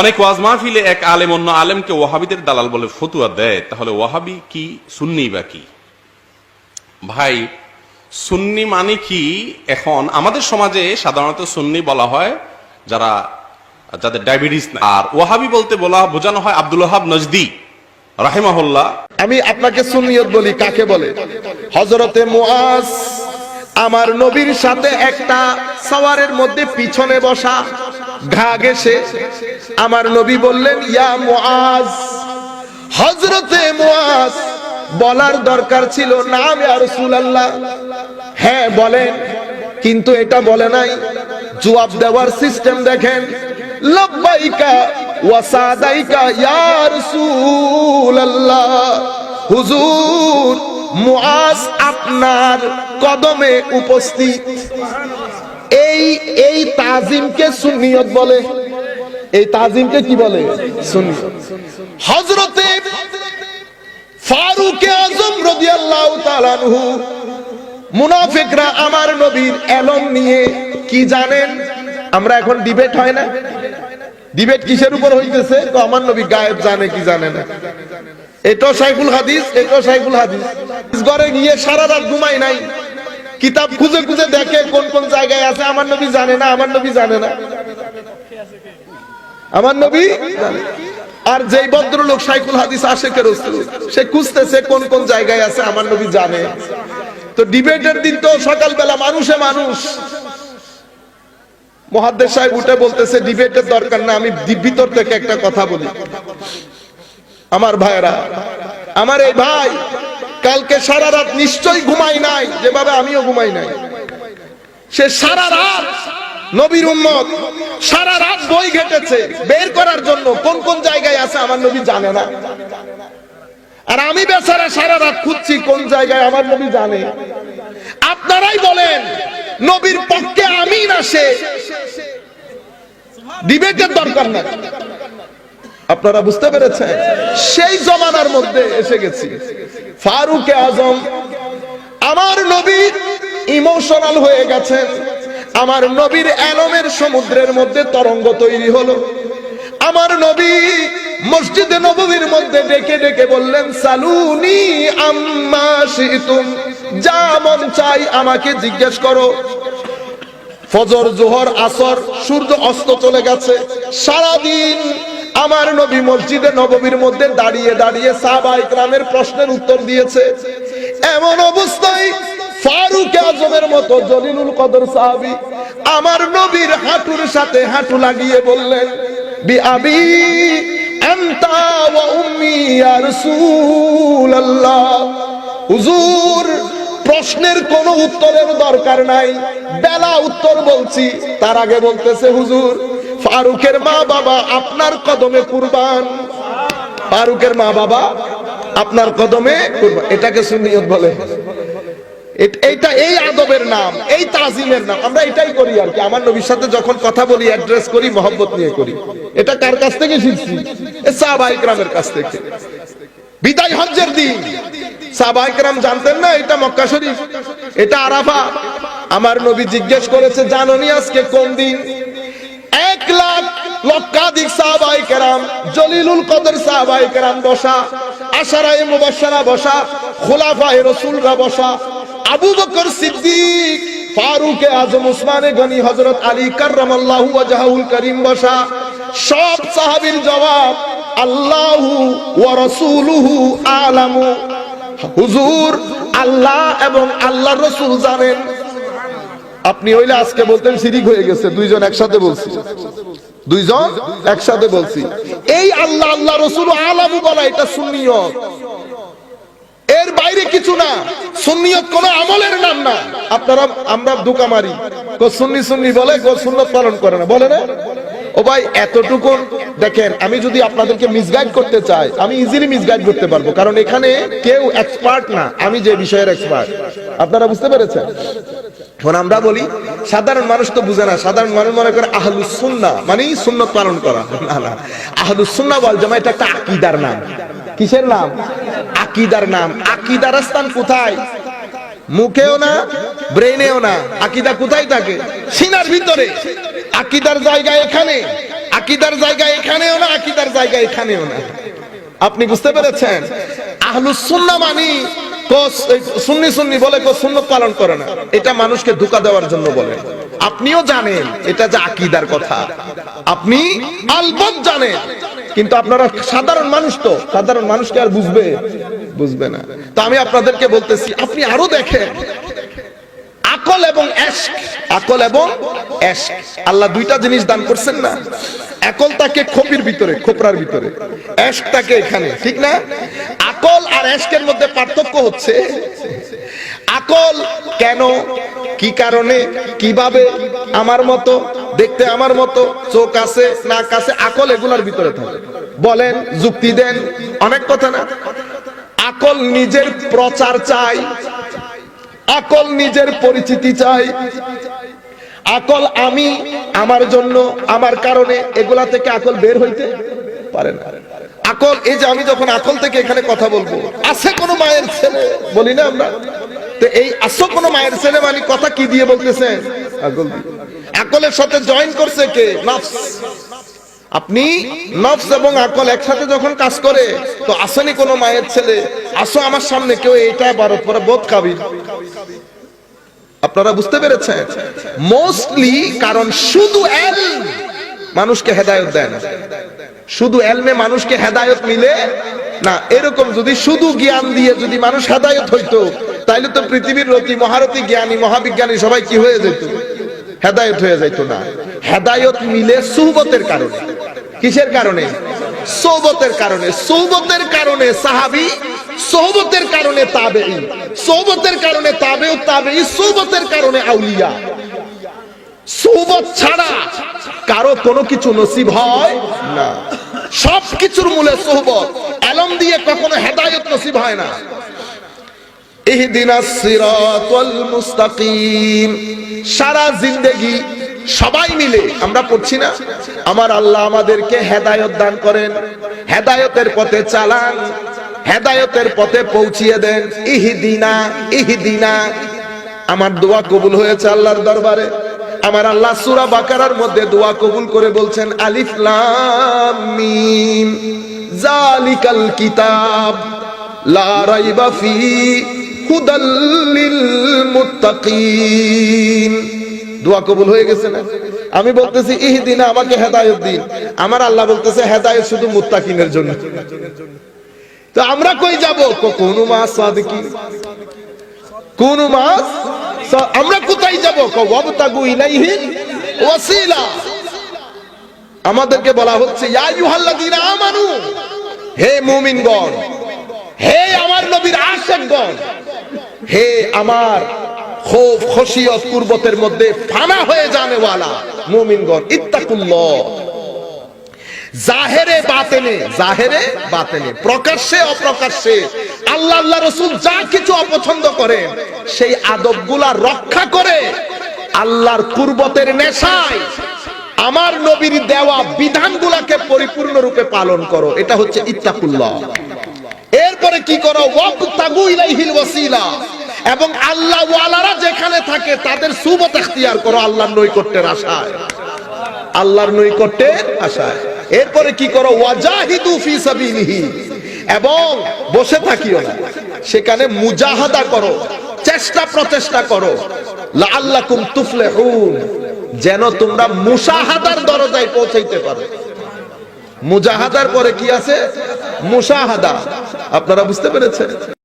অনেক ওয়াজ মাহফিলে এক আলেম অন্য আলেমকে ওয়াহাবিদের দালাল বলে ফতুয়া দেয়। তাহলে ওয়াহাবি কি, সুন্নি বা কি? ভাই, সুন্নি মানে কি? এখন আমাদের সমাজে সাধারণত সুন্নি বলা হয় যারা, যাদের ডায়াবেটিস না আর ওয়াহাবি বলতে বলা, বোঝানো হয় আব্দুল ওহাব নজদি, রাহেমাহুল্লাহ। আমি আপনাকে সুন্নিয়ত বলি, কাকে বলে? হজরতে মুআজ, আমার নবীর সাথে একটা সওয়ারের মধ্যে পিছনে বসা ঘা গেছে আমার নবী বললেন, ইয়া মুআজ হজরতে মুআজ, বলার দরকার ছিল নাম, ইয়া রাসূলুল্লাহ। হ্যাঁ বলেন, কিন্তু এটা বলে নাই। জবাব দেওয়ার সিস্টেম দেখেন। লব্বাইকা ওয়াসাদাইকা ইয়া রাসূলুল্লাহ। হুজুর, মুআজ আপনার কদমে উপস্থিত। এই এই তাজিমকে সুন্নিয়ত বলে। এই তাজিমকে কি বলে? সুন্নিয়ত। হযরতে ফারুক আজম রাদিয়াল্লাহু তাআলা আনহু, মুনাফিকরা আমার নবীর এলম নিয়ে কি জানেন? আমরা এখন ডিবেট হয় না? ডিবেট কিসের উপর হইতেছে? তো আমার নবী গায়েব জানে কি জানে না। এটাও সাইফুল হাদিস, এটাও সাইফুল হাদিস। ঘরে গিয়ে সারা রাত ঘুমাই নাই। কিতাব খুঁজে খুঁজে দেখে কোন কোন জায়গায় আছে, আমার নবী জানে না, আমার নবী জানে না। আমার নবী। আর যেই ভদ্রলোক সাইকুল হাদিস আশেকের রসুল সে খুঁজতেছে কোন কোন জায়গায় আছে, আমার নবী জানে। তো ডিবেটের দিন তো সকালবেলা মানুষে মানুষ। মহাদ্দেশ সাহেব উঠে বলতেছে, ডিবেটের দরকার না, আমি ভিতর থেকে একটা কথা বলি। আমার ভাইরা আমার এই ভাই কালকে সারা রাত নিশ্চয়ই ঘুমাই নাই। যেভাবে আমিও ঘুমাই নাই। সে সারা রাত নবীর উম্মত, সারা রাত বই ঘেটেছে বের করার জন্য। কোন কোন জায়গায় আছে আমার নবী জানে না। আর আমি বেচারা সারা রাত খুঁজছি কোন জায়গায় আমার নবী জানে। আপনারাই বলেন, নবীর পক্ষে আমি না সে। ডিবেটের দরকার না আপনারা বুঝতে পেরেছেন? সেই জমানার মধ্যে এসে গেছি। ফারুক আজম আমার নবীর ইমোশনাল হয়ে গেছেন। আমার নবীর এলমের সমুদ্রের মধ্যে তরঙ্গ তৈরি হলো। আমার নবী মসজিদে নববীর মধ্যে ডেকে ডেকে বললেন, সালুনি আম্মা শিতুম, যা মন চাই আমাকে জিজ্ঞেস করো। ফজর, জোহর, আসর, সূর্য অস্ত চলে গেছে। সারাদিন আমার নবী মসজিদে নববীর মধ্যে দাঁড়িয়ে দাঁড়িয়ে সাহাবা ইকরামের প্রশ্নের উত্তর দিয়েছে। এমন অবস্থায় ফারুক আজমের মতো জলিলুল কদর সাহাবী আমার নবীর হাঁটুর সাথে হাঁটু লাগিয়ে বললেন, বি আবি আনতা ওয়া উম্মি ইয়া রাসূলুল্লাহ। হুজুর, প্রশ্নের কোনো উত্তরের দরকার নাই। বেলা উত্তর বলছি, তার আগে বলতেছে হুজুর ফারুকের মা বাবা আপনার কদমে কুরবান। ফারুকের মা বাবা আপনার কদমে কুরবান। এটাকে সুন্নিয়ত বলে। এইটা এই আদবের নাম, এই তাজিমের নাম। আমরা এটাই করি আর কি। আমার নবীর সাথে যখন কথা বলি অ্যাড্রেস করি, মহব্বত নিয়ে করি। এটা কার কাছ থেকে শিখছি? গ্রামের কাছ থেকে। বিদায় হজ্জের দিন। সাহবাইকরাম জানতেন না, এটা মক্কা শরীফ। এটা আরাফা। আমার নবী জিজ্ঞেস করেছে জাননি আজকে কোন দিন? এক লাখ লক্ষাধিক সাহাবাই কেরাম, জলিলুল কদর সাহাবাই কেরাম বসা আশারাই মুবাশশারা বসা, খোলাফায়ে রাসূলরা বসা, আবু বকর সিদ্দিক, ফারুক আজম উসমানে গনি হযরত আলী কাররামাল্লাহু ওয়াজহাহুল করিম বসা, সব সাহাবীর জবাব, আল্লাহু ওয়া রাসূলুহু আলামু। হুজুর, আল্লাহ এবং আল্লাহর রাসূল জানেন। আপনি হইলে আজকে বলতেন শিরিক হয়ে গেছে, দুইজন একসাথে বলছি। দুইজন একসাথে বলছি। এই আল্লাহ আল্লাহ রসুল আলামু বলা এটা সুন্নিয়ত এর বাইরে কিছু না সুন্নিয়ত কোন আমলের নাম না। আপনারা, আমরা দুকা মারি কো সুন্নি সুন্নি বলে, কো সুন্নত পালন করে না। বলে না? ও ভাই এতটুকু দেখেন, আমি যদি আপনাদেরকে মিসগাইড করতে চাই, আমি ইজিলি মিসগাইড করতে পারব। কারণ এখানে কেউ এক্সপার্ট না। আমি যে বিষয়ের এক্সপার্ট আপনারা বুঝতে পেরেছেন? এখন আমরা বলি, সাধারণ মানুষ তো বুঝে না। সাধারণ মানুষ মনে করে আহলুস সুন্না মানে সুন্নত পালন করা। না না। আহলুস সুন্না বল জামা এটা একটা আকীদার নাম। কিসের নাম? আকীদার নাম। আকীদার স্থান কোথায়? মুখেও না ব্রেনেও না। আকিদা কোথায় থাকে? সিনার ভিতরে। আকীদার জায়গা এখানে। আকিদার জায়গা এখানেও না, আকিদার জায়গা এখানেও না। আপনি বুঝতে পেরেছেন? আহলুস সুন্নাহ মানি সুন্নি সুন্নি বলে সুন্নত পালন করে না। এটা মানুষকে ধোকা দেওয়ার জন্য বলে। আপনিও জানেন, এটা যে আকিদার কথা। আপনি আলবত জানেন, কিন্তু আপনারা সাধারণ মানুষ তো। সাধারণ মানুষকে আর বুঝবে? বুঝবে না। তো আমি আপনাদেরকে বলতেছি, আপনি আরও দেখেন। আকল এবং আকল এবং আল্লাহ দুইটা জিনিস দান করছেন না? আকল তাকে খোপির ভিতরে, খোপরার ভিতরে। তাকে এখানে, ঠিক না? আকল আর এশকের মধ্যে পার্থক্য হচ্ছে, আকল কেন, কি কারণে, কীভাবে, আমার মতো, দেখতে আমার মতো, চোখ আছে, নাক আছে, আকল এগুলার ভিতরে থাকে। বলেন, যুক্তি দেন, অনেক কথা না? আকল নিজের প্রচার চাই, আকল নিজের পরিচিতি চাই, আকল আমি আমার জন্য, আমার কারণে এগুলা থেকে আকল বের হইতে পারে না। আকল, এই যে আমি যখন আকল থেকে এখানে কথা বলব, আছে কোন মায়ের ছেলে? বলি না আমরা। তো এই আসো কোন মায়ের ছেলে মানে কথা কি দিয়ে বলতেছেন আকল। আকলের সাথে জয়েন করছে কে? নফস। আপনি নফস এবং আকল একসাথে যখন কাজ করে, তো আসেনি কোনো মায়ের ছেলে? আসো আমার সামনে, কেউ এটা বারো পরে বোধ কাবি। আপনারা বুঝতে পেরেছেন? মোস্টলি কারণ শুধু মানুষকে হেদায়ত দেয় না। শুধু এলমে মানুষকে হেদায়ত মিলে? না, এরকম যদি শুধু জ্ঞান দিয়ে যদি মানুষ হেদায়ত হইতো, তাইলে তো পৃথিবীর রতি মহারথী জ্ঞানী, মহাবিজ্ঞানী সবাই কি হয়ে যেত? হেদায়ত হয়ে যাইতো না। হেদায়ত মিলে সুহবতের কারণে। কিসের কারণে? সৌবতের কারণে। সৌবতের কারণে সাহাবি সৌবতের কারণে তাবেঈ সৌবতের কারণে তাবেউ তাবেঈ সৌবতের কারণে আউলিয়া। সৌবত ছাড়া কারও কোনো কিছু নসিব হয় না। সব কিছুর মূলে সোহবত আলম দিয়ে কখনো হেদায়ত নসিব হয় না। মুস্তাকিম। সারা জিন্দেগি সবাই মিলে, আমরা পড়ছি না? আমার আল্লাহ আমাদেরকে হেদায়ত দান করেন। হেদায়তের পথে চালান। হেদায়তের পথে পৌঁছিয়ে দেন। ইহদিনা ইহদিনা। আমার দোয়া কবুল হয়েছে আল্লাহর দরবারে। আমার আল্লাহ সূরা বাকারার মধ্যে দোয়া কবুল করে বলছেন, আলিফ লাম জালিকাল কিতাব, লা রাইবা ফি হুদাল লিল মুত্তাকিন। দোয়া কবুল হয়ে গেছে না? আমি বলতেছি ইহদিনা আমাকে হেদায়েত দিন। আমার আল্লাহ বলতেছে, হেদায়েত শুধু মুত্তাকিনের জন্য। তো আমরা কই যাব? কোন মাস সাদিকিন কোন মাস আমরা কোথায় যাব? ওয়াবতাগু ইলাইহিল ওয়াসিলা। আমাদেরকে বলা হচ্ছে, ইয়া আইয়ুহাল্লাযীনা আমানু, হে মুমিনগণ, হে আমার নবীর আশেকগণ, হে আমার খোফ খসিয়ত কুরবতের মধ্যে ফানা হয়ে জানেওয়ালা মুমিনগণ, ইত্তাকুল্লাহ। জাহেরে বাতেনে জাহেরে বাতেনে প্রকাশ্যে, অপ্রকাশ্যে, আল্লাহ আল্লাহ রসুল যা কিছু অপছন্দ করেন সেই আদবগুলা রক্ষা করে আল্লাহর কুরবতের নেশায় আমার নবীর দেওয়া বিধানগুলাকে পরিপূর্ণ রূপে পালন করো। এটা হচ্ছে ইত্তাকুল্লাহ। এরপরে কি করো? ওয়াবতাগু ইলাইহিল ওয়াসিলা। এবং আল্লাহ ওয়ালারা যেখানে থাকে, তাদের সুবত এখতিয়ার করো আল্লাহর নৈকট্যের আশায়। আল্লাহর নৈকট্যের আশায়। এরপরে কি করো? ওয়াজাহিদু ফি সাবিলিহি। এবং বসে থাকিও না। সেখানে মুজাহাদা করো। চেষ্টা প্রচেষ্টা করো। লাআল্লাকুম তুফলিহুন। যেন তোমরা মুশাহাদার দরজায় পৌঁছাইতে পারো। মুজাহাদার পরে কি আছে? মুশাহাদা আপনারা বুঝতে পেরেছেন?